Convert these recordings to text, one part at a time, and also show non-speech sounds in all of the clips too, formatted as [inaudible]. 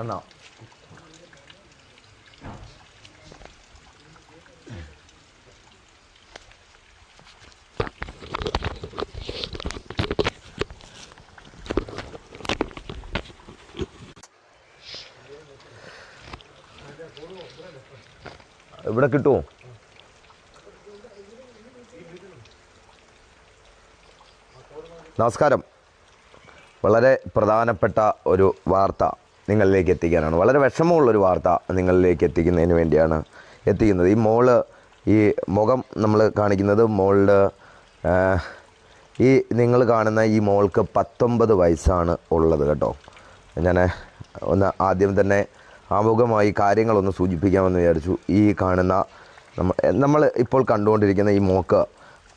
എന്നാ ഇവിടെ കിട്ടുമോ നമസ്കാരം. വളരെ പ്രധാനപ്പെട്ട ഒരു വാർത്ത. നിങ്ങളിലേക്ക് എത്തിക്കാനാണ്. വളരെ വിഷമമുള്ളൊരു വാർത്ത നിങ്ങളിലേക്ക് എത്തിക്കുന്നതിന് വേണ്ടിയാണ് എത്തിക്കുന്നത്. ഈ മോൾ ഈ മുഖം നമ്മൾ കാണിക്കുന്നത് മോളുടെ ഈ നിങ്ങൾ കാണുന്ന ഈ മോൾക്ക് പത്തൊമ്പത് വയസ്സാണ് ഉള്ളത് കേട്ടോ. ഞാൻ ഒന്ന് ആദ്യം തന്നെ ആമുഖമായി കാര്യങ്ങളൊന്ന് സൂചിപ്പിക്കാമെന്ന് വിചാരിച്ചു. ഈ കാണുന്ന നമ്മ നമ്മൾ ഇപ്പോൾ കണ്ടുകൊണ്ടിരിക്കുന്ന ഈ മോക്ക്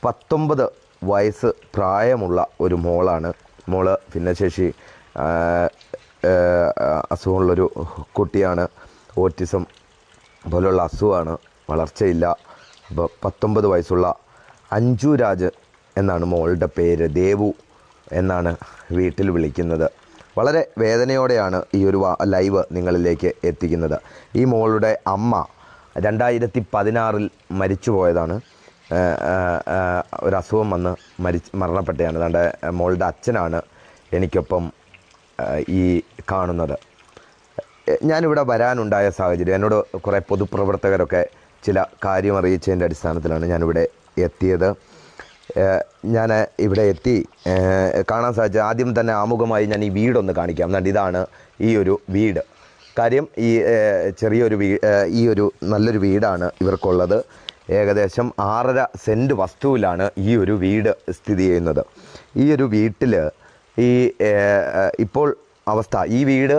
പത്തൊമ്പത് വയസ്സ് പ്രായമുള്ള ഒരു മോളാണ്. മോൾ ഭിന്നശേഷി അസുഖമുള്ളൊരു കുട്ടിയാണ്. ഓട്ടിസം പോലുള്ള അസുഖമാണ്. വളർച്ചയില്ല. അപ്പോൾ പത്തൊമ്പത് വയസ്സുള്ള അഞ്ജു രാജ് എന്നാണ് മോളുടെ പേര്. ദേവു എന്നാണ് വീട്ടിൽ വിളിക്കുന്നത്. വളരെ വേദനയോടെയാണ് ഈ ഒരു ലൈവ് നിങ്ങളിലേക്ക് എത്തിക്കുന്നത്. ഈ മോളുടെ അമ്മ രണ്ടായിരത്തി പതിനാറിൽ മരിച്ചു പോയതാണ് ഒരു അസുഖം വന്ന് മരിച്ച് മരണപ്പെട്ടതാണ് അതാണ്ട് മോളുടെ അച്ഛനാണ് എനിക്കൊപ്പം ഈ കാണുന്നത്. ഞാനിവിടെ വരാനുണ്ടായ സാഹചര്യം എന്നോട് കുറേ പൊതുപ്രവർത്തകരൊക്കെ ചില കാര്യം അറിയിച്ചതിന്റെ അടിസ്ഥാനത്തിലാണ് ഞാനിവിടെ എത്തിയത്. ഞാൻ ഇവിടെ എത്തി കാണാൻ സാധിച്ചത് ആദ്യം തന്നെ ആമുഖമായി ഞാൻ ഈ വീടൊന്ന് കാണിക്കാം. എന്നാൽ ഇതാണ് ഈ ഒരു വീട്. കാര്യം ഈ ചെറിയൊരു വീ ഈ ഒരു നല്ലൊരു വീടാണ് ഇവർക്കുള്ളത്. ഏകദേശം ആറര സെന്റ് വസ്തുവിലാണ് ഈ ഒരു വീട് സ്ഥിതി ചെയ്യുന്നത്. ഈ ഒരു വീട്ടിൽ ഈ ഇപ്പോൾ അവസ്ഥ. ഈ വീട്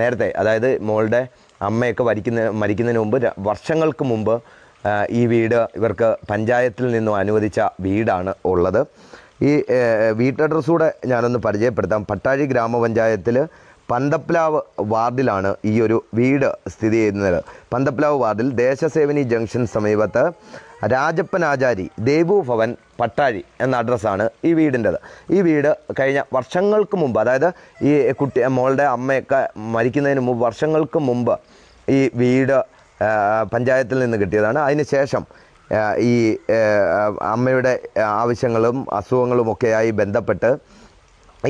നേരത്തെ അതായത് മോളുടെ അമ്മയൊക്കെ മരിക്കുന്ന മരിക്കുന്നതിന് മുമ്പ് വർഷങ്ങൾക്ക് മുമ്പ് ഈ വീട് ഇവർക്ക് പഞ്ചായത്തിൽ നിന്നും അനുവദിച്ച വീടാണ് ഉള്ളത്. ഈ വീട്ട് വീട്ടഡ്രസ് കൂടെ ഞാനൊന്ന് പരിചയപ്പെടുത്താം. പട്ടാഴി ഗ്രാമപഞ്ചായത്തിൽ പന്തപ്ലാവ് വാർഡിലാണ് ഈ ഒരു വീട് സ്ഥിതി ചെയ്യുന്നത്. പന്തപ്ലാവ് വാർഡിൽ ദേശസേവനി ജംഗ്ഷൻ സമീപത്ത് രാജപ്പൻ ആചാരി ദേവു ഭവൻ പട്ടാഴി എന്ന അഡ്രസ്സാണ് ഈ വീടിന്റെത്. ഈ വീട് കഴിഞ്ഞ വർഷങ്ങൾക്ക് മുമ്പ് അതായത് ഈ കുട്ടി മോളുടെ അമ്മയൊക്കെ മരിക്കുന്നതിന് മുമ്പ് വർഷങ്ങൾക്ക് മുമ്പ് ഈ വീട് പഞ്ചായത്തിൽ നിന്ന് കിട്ടിയതാണ്. അതിന് ശേഷം ഈ അമ്മയുടെ ആവശ്യങ്ങളും അസുഖങ്ങളുമൊക്കെയായി ബന്ധപ്പെട്ട്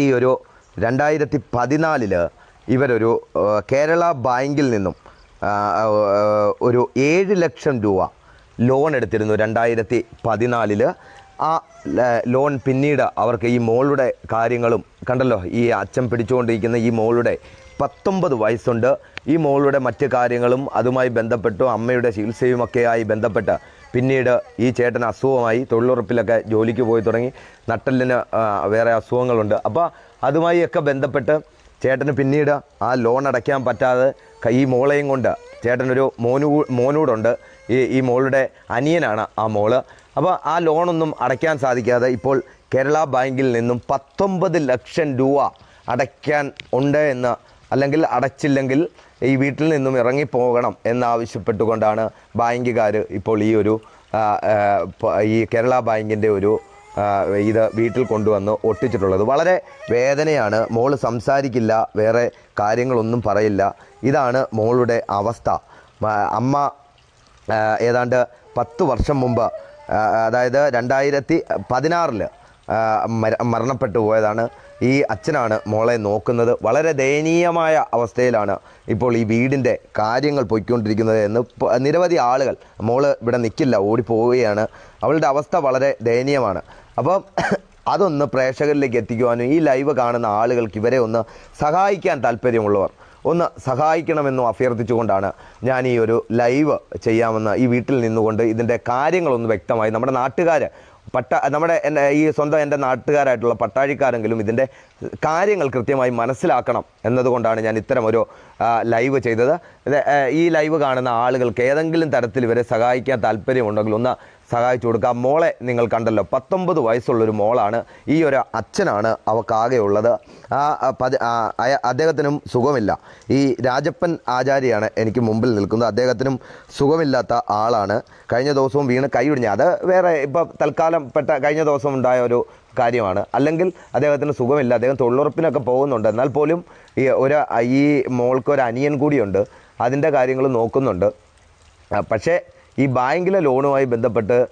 ഈ ഒരു രണ്ടായിരത്തി പതിനാലിൽ ഇവരൊരു കേരള ബാങ്കിൽ നിന്നും ഒരു ഏഴ് ലക്ഷം രൂപ ലോൺ എടുത്തിരുന്നു രണ്ടായിരത്തി പതിനാലിൽ ആ ലോൺ പിന്നീട് അവർക്ക് ഈ മോളുടെ കാര്യങ്ങളും കണ്ടല്ലോ ഈ അച്ഛൻ പിടിച്ചുകൊണ്ടിരിക്കുന്ന ഈ മോളുടെ പത്തൊമ്പത് വയസ്സുണ്ട്. ഈ മോളുടെ മറ്റ് കാര്യങ്ങളും അതുമായി ബന്ധപ്പെട്ടു അമ്മയുടെ ചികിത്സയുമൊക്കെയായി ബന്ധപ്പെട്ട് പിന്നീട് ഈ ചേട്ടൻ അസുഖമായി തൊഴിലുറപ്പിലൊക്കെ ജോലിക്ക് പോയി തുടങ്ങി. നട്ടലിന് വേറെ അസുഖങ്ങളുണ്ട്. അപ്പോൾ അതുമായി ഒക്കെ ബന്ധപ്പെട്ട് ചേട്ടന് പിന്നീട് ആ ലോൺ അടയ്ക്കാൻ പറ്റാതെ ഈ മോളെയും കൊണ്ട് ചേട്ടനൊരു മോനു മോനൂടുണ്ട്. ഈ ഈ മോളുടെ അനിയനാണ് ആ മോൾ. അപ്പോൾ ആ ലോണൊന്നും അടയ്ക്കാൻ സാധിക്കാതെ ഇപ്പോൾ കേരള ബാങ്കിൽ നിന്നും പത്തൊമ്പത് ലക്ഷം രൂപ അടയ്ക്കാൻ ഉണ്ട് എന്ന് അല്ലെങ്കിൽ അടച്ചില്ലെങ്കിൽ ഈ വീട്ടിൽ നിന്നും ഇറങ്ങിപ്പോകണം എന്നാവശ്യപ്പെട്ടുകൊണ്ടാണ് ബാങ്കുകാർ ഇപ്പോൾ ഈ ഒരു ഈ കേരള ബാങ്കിന്റെ ഒരു ഇത് വീട്ടിൽ കൊണ്ടുവന്ന് ഒട്ടിച്ചിട്ടുള്ളത്. വളരെ വേദനയാണ്. മോൾ സംസാരിക്കില്ല വേറെ കാര്യങ്ങളൊന്നും പറയില്ല. ഇതാണ് മോളുടെ അവസ്ഥ. അമ്മ ഏതാണ്ട് പത്ത് വർഷം മുമ്പ് അതായത് രണ്ടായിരത്തി പതിനാറിൽ മരണപ്പെട്ടു പോയതാണ് ഈ അച്ഛനാണ് മോളെ നോക്കുന്നത്. വളരെ ദയനീയമായ അവസ്ഥയിലാണ് ഇപ്പോൾ ഈ വീടിന്റെ കാര്യങ്ങൾ പോയിക്കൊണ്ടിരിക്കുന്നത് എന്ന് നിരവധി ആളുകൾ മോൾ ഇവിടെ നിൽക്കില്ല ഓടിപ്പോവുകയാണ്. അവളുടെ അവസ്ഥ വളരെ ദയനീയമാണ്. അപ്പം [clears throat] അതൊന്ന് പ്രേക്ഷകരിലേക്ക് എത്തിക്കുവാനും ഈ ലൈവ് കാണുന്ന ആളുകൾക്ക് ഇവരെ ഒന്ന് സഹായിക്കാൻ താല്പര്യമുള്ളവർ ഒന്ന് സഹായിക്കണമെന്നും അഭ്യർത്ഥിച്ചുകൊണ്ടാണ് ഞാൻ ഈ ഒരു ലൈവ് ചെയ്യാമെന്ന് ഈ വീട്ടിൽ നിന്നുകൊണ്ട് ഇതിന്റെ കാര്യങ്ങളൊന്ന് വ്യക്തമായി നമ്മുടെ നാട്ടുകാർ പട്ട നമ്മുടെ എന്റെ ഈ സ്വന്തം എന്റെ നാട്ടുകാരായിട്ടുള്ള പട്ടാഴിക്കാരെങ്കിലും ഇതിന്റെ കാര്യങ്ങൾ കൃത്യമായി മനസ്സിലാക്കണം എന്നതുകൊണ്ടാണ് ഞാൻ ഇത്തരം ഒരു ലൈവ് ചെയ്തത്. ഈ ലൈവ് കാണുന്ന ആളുകൾക്ക് ഏതെങ്കിലും തരത്തിൽ ഇവരെ സഹായിക്കാൻ താല്പര്യമുണ്ടെങ്കിൽ ഒന്ന് സഹായിച്ചു കൊടുക്കുക മോളെ നിങ്ങൾ കണ്ടല്ലോ പത്തൊമ്പത് വയസ്സുള്ളൊരു മോളാണ്. ഈ ഒരു അച്ഛനാണ് അവക്കാകെയുള്ളത്. ആ പതി അദ്ദേഹത്തിനും സുഖമില്ല. ഈ രാജപ്പൻ ആചാര്യാണ് എനിക്ക് മുമ്പിൽ നിൽക്കുന്നത്. അദ്ദേഹത്തിനും സുഖമില്ലാത്ത ആളാണ്. കഴിഞ്ഞ ദിവസവും വീണ് കൈയൊടിഞ്ഞ അത് വേറെ ഇപ്പോൾ തൽക്കാലം പെട്ട കഴിഞ്ഞ ദിവസം ഉണ്ടായ ഒരു കാര്യമാണ്. അല്ലെങ്കിൽ അദ്ദേഹത്തിന് സുഖമില്ല അദ്ദേഹം തൊഴിലുറപ്പിനൊക്കെ പോകുന്നുണ്ട്. എന്നാൽ പോലും ഈ ഒരു ഈ മോൾക്ക് ഒരു അനിയൻ കൂടിയുണ്ട്. അതിന്റെ കാര്യങ്ങൾ നോക്കുന്നുണ്ട്. പക്ഷേ ഈ ബാങ്കിലെ ലോണുമായി ബന്ധപ്പെട്ട്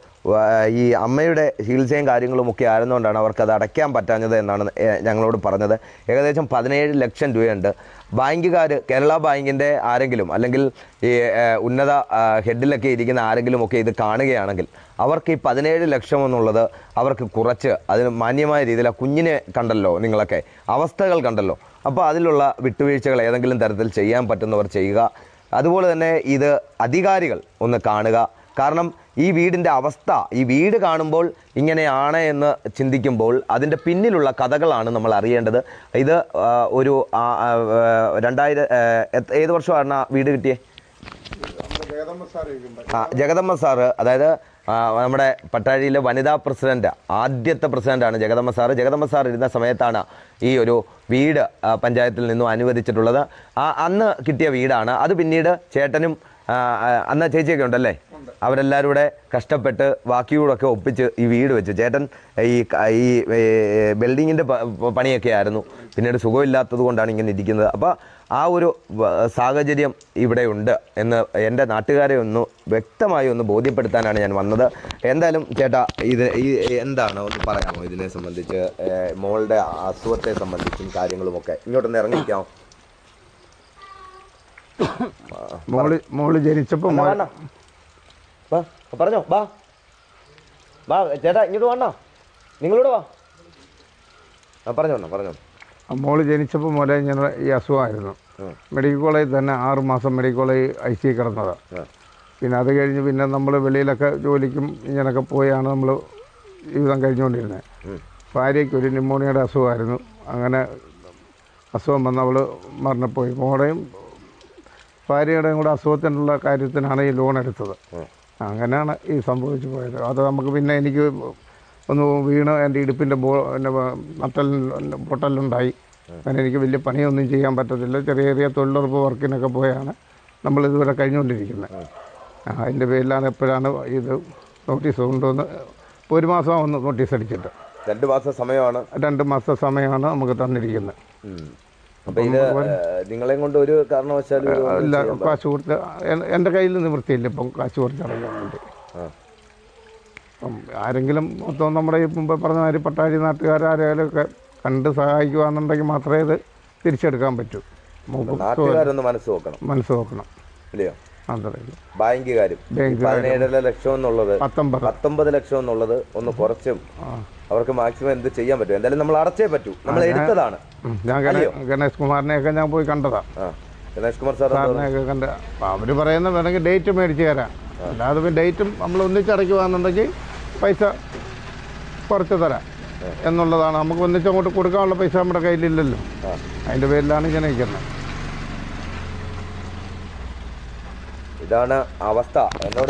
ഈ അമ്മയുടെ ചികിത്സയും കാര്യങ്ങളും ഒക്കെ ആയിരുന്നുകൊണ്ടാണ് അവർക്ക് അത് അടയ്ക്കാൻ പറ്റാഞ്ഞത് എന്നാണ് ഞങ്ങളോട് പറഞ്ഞത്. ഏകദേശം പതിനേഴ് ലക്ഷം രൂപയുണ്ട്. ബാങ്കുകാർ കേരള ബാങ്കിന്റെ ആരെങ്കിലും അല്ലെങ്കിൽ ഈ ഉന്നത ഹെഡിലൊക്കെ ഇരിക്കുന്ന ആരെങ്കിലും ഒക്കെ ഇത് കാണുകയാണെങ്കിൽ അവർക്ക് ഈ പതിനേഴ് ലക്ഷം എന്നുള്ളത് അവർക്ക് കുറച്ച് അതിന് മാന്യമായ രീതിയിൽ ആ കുഞ്ഞിനെ കണ്ടല്ലോ നിങ്ങളൊക്കെ അവസ്ഥകൾ കണ്ടല്ലോ. അപ്പോൾ അതിലുള്ള വിട്ടുവീഴ്ചകൾ ഏതെങ്കിലും തരത്തിൽ ചെയ്യാൻ പറ്റുന്നവർ ചെയ്യുക. അതുപോലെ തന്നെ ഇത് അധികാരികൾ ഒന്ന് കാണുക. കാരണം ഈ വീടിന്റെ അവസ്ഥ ഈ വീട് കാണുമ്പോൾ ഇങ്ങനെയാണ് എന്ന് ചിന്തിക്കുമ്പോൾ അതിന്റെ പിന്നിലുള്ള കഥകളാണ് നമ്മൾ അറിയേണ്ടത്. ഇത് ഒരു രണ്ടായിരം ഏത് വർഷമാണ് ആ വീട് കിട്ടിയേ? ആ ജഗദമ്മ സാറ് അതായത് നമ്മുടെ പട്ടാഴിയിലെ വനിതാ പ്രസിഡന്റ് ആദ്യത്തെ പ്രസിഡന്റാണ് ജഗദമ്മ സാറ്. ജഗദമ്മ സാർ ഇരുന്ന സമയത്താണ് ഈ ഒരു വീട് പഞ്ചായത്തിൽ നിന്നും അനുവദിച്ചിട്ടുള്ളത്. ആ അന്ന് കിട്ടിയ വീടാണ്. അത് പിന്നീട് ചേട്ടനും അന്ന് ചേച്ചിയൊക്കെ ഉണ്ടല്ലേ? അവരെല്ലാവരും കൂടെ കഷ്ടപ്പെട്ട് ബാക്കിയൂടൊക്കെ ഒപ്പിച്ച് ഈ വീട് വെച്ചു. ചേട്ടൻ ഈ ഈ ബിൽഡിങ്ങിന്റെ പണിയൊക്കെ ആയിരുന്നു. പിന്നീട് സുഖമില്ലാത്തത് കൊണ്ടാണ് ഇങ്ങനെ ഇരിക്കുന്നത്. അപ്പോൾ ആ ഒരു സാഹചര്യം ഇവിടെ ഉണ്ട് എന്ന് എന്റെ നാട്ടുകാരെ ഒന്ന് വ്യക്തമായി ഒന്ന് ബോധ്യപ്പെടുത്താനാണ് ഞാൻ വന്നത്. എന്തായാലും ചേട്ടാ ഇത് ഈ എന്താണ് ഒന്ന് പറയാമോ? ഇതിനെ സംബന്ധിച്ച് മോളുടെ അസുഖത്തെ സംബന്ധിച്ചും കാര്യങ്ങളുമൊക്കെ ഇങ്ങോട്ടൊന്ന് ഇറങ്ങിക്കാം. മോൾ മോൾ ജനിച്ചപ്പോൾ വേണ്ട. വാ പറഞ്ഞോ വാ. വാ ചേട്ടാ ഇങ്ങോട്ട് വേണ്ട നിങ്ങളൂടെ വാ. ആ പറഞ്ഞോ പറഞ്ഞോ മോൾ ജനിച്ചപ്പോൾ മുതലേ ഞാൻ ഈ അസുഖമായിരുന്നു. മെഡിക്കൽ കോളേജിൽ തന്നെ ആറ് മാസം മെഡിക്കൽ കോളേജ് ഐ സി കിടന്നത്. പിന്നെ അത് കഴിഞ്ഞ് പിന്നെ നമ്മൾ വെളിയിലൊക്കെ ജോലിക്കും ഇങ്ങനെയൊക്കെ പോയാണ് നമ്മൾ ജീവിതം കഴിഞ്ഞുകൊണ്ടിരുന്നത്. ഭാര്യയ്ക്ക് ഒരു ന്യൂമോണിയയുടെ അസുഖമായിരുന്നു. അങ്ങനെ അസുഖം വന്ന് അവൾ മരണപ്പോയി. മോളെയും ഭാര്യയുടെയും കൂടെ അസുഖത്തിനുള്ള കാര്യത്തിനാണ് ഈ ലോൺ എടുത്തത്. അങ്ങനെയാണ് ഈ സംഭവിച്ചു പോയത്. അത് നമുക്ക് പിന്നെ എനിക്ക് ഒന്ന് വീണ് എന്റെ ഇടുപ്പിന്റെ ബോ എന്റെ നട്ടൽ പൊട്ടലുണ്ടായി. അങ്ങനെ എനിക്ക് വലിയ പണിയൊന്നും ചെയ്യാൻ പറ്റത്തില്ല. ചെറിയ ചെറിയ തൊഴിലുറപ്പ് വർക്കിനൊക്കെ പോയാണ്. നമ്മൾ ഇതുവരെ കഴിഞ്ഞുകൊണ്ടിരിക്കുന്നത്. ആ, അതിന്റെ പേരിലാണ് എപ്പോഴാണ് ഇത് നോട്ടീസ് കൊണ്ടുവന്ന് ഒരു മാസമാണ് നോട്ടീസ് അടിച്ചിട്ട്. രണ്ട് മാസം സമയമാണ്. രണ്ട് മാസം സമയമാണ് നമുക്ക് തന്നിരിക്കുന്നത്. അപ്പൊ ഇത് നിങ്ങളെയും കൊണ്ട് ഒരു കാരണവശാലും ഇല്ല കാശ് കൊടുത്ത് എന്റെ എന്റെ കയ്യിൽ നിവൃത്തിയില്ല ഇപ്പം കാശ് കൊടുത്തിറങ്ങുന്നുണ്ട്. അപ്പം ആരെങ്കിലും മൊത്തം നമ്മുടെ ഈ മുമ്പ് പറഞ്ഞ മാതിരി പട്ടാഴി നാട്ടുകാരാരെങ്കിലും ഒക്കെ കണ്ട് സഹായിക്കുകയാണെന്നുണ്ടെങ്കിൽ മാത്രമേ ഇത് തിരിച്ചെടുക്കാൻ പറ്റൂ. നാട്ടുകാരൊന്ന് മനസ്സ് നോക്കണം. മനസ്സ് നോക്കണം. ഇല്ലയോ? ബാങ്കുകാരും. പതിനേഴര ലക്ഷം എന്നുള്ളത് പത്തൊമ്പത്. ലക്ഷം എന്നുള്ളത് ഒന്ന് കുറച്ചും അവർക്ക് മാക്സിമം എന്ത് ചെയ്യാൻ പറ്റും. എന്തായാലും നമ്മൾ അടച്ചേ പറ്റൂ. നമ്മൾ എടുത്തതാണ്. ഞാൻ ഗണേ- ഗണേഷ് കുമാറിനെയൊക്കെ ഞാൻ പോയി കണ്ടതാ. ഗണേഷ് കുമാർ സാറിനെയൊക്കെ കണ്ട. അവർ അവർ പറയുന്ന വേണമെങ്കിൽ ഡേറ്റ് മേടിച്ച് തരാം. അല്ലാതെ ഡേറ്റും നമ്മൾ ഒന്നിച്ചടയ്ക്കുവാന്നുണ്ടെങ്കിൽ പൈസ കുറച്ച് തരാം എന്നുള്ളതാണ്. നമുക്ക് ഒന്നിച്ചങ്ങോട്ട് കൊടുക്കാനുള്ള പൈസ നമ്മുടെ കയ്യിലില്ലല്ലോ. അതിന്റെ അതിന്റെ പേരിലാണ് ഇങ്ങനെ നിൽക്കുന്നത് ഇതാണ് അവസ്ഥ. എന്നോട്